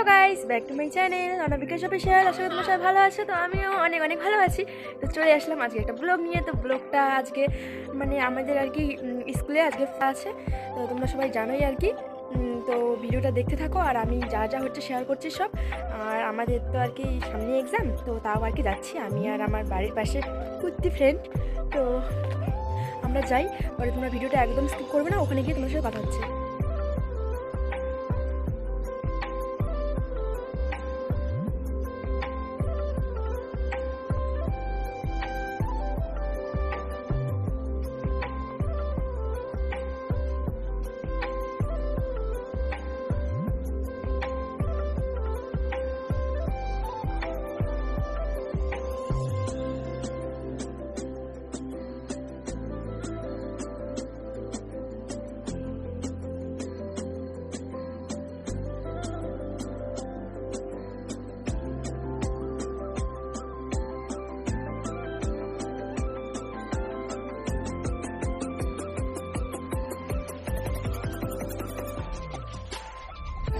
Hello guys back to my channel Anabika official আশা করি তোমরা সবাই ভালো আছো। তো আমিও অনেক অনেক ভালো আছি। তো চলে আসলাম আজকে একটা ব্লগ নিয়ে। তো ব্লগটা আজকে মানে আমাদের আর কি স্কুলে আজকে আছে। তো তোমরা সবাই জানোই আর কি। তো ভিডিওটা দেখতে থাকো। আর আমি যা যা হচ্ছে শেয়ার করছি সব। আর আমাদের তো আর কি সামনে এক্সাম তো তাও আর কি যাচ্ছি। আমি আর আমার বাড়ির পাশে কুর্তি ফ্রেন্ড তো আমরা যাই। পরে তোমরা ভিডিওটা একদম স্কিপ করবে না। ওখানে গিয়ে তোমার সাথে কথা হচ্ছে।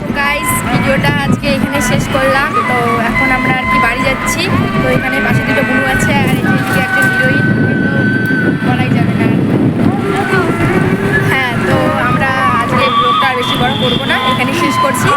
তো গাইস ভিডিওটা আজকে এখানে শেষ করলাম। তো এখন আমরা আর কি বাড়ি যাচ্ছি। তো এখানে পাশে দুটো বুনু আছে আর এখানে একটা হিরোইন। বলাই যাবে না হ্যাঁ তো আমরা আজকে ব্লগটা আর বেশি বড় করব না। এখানে শেষ করছি।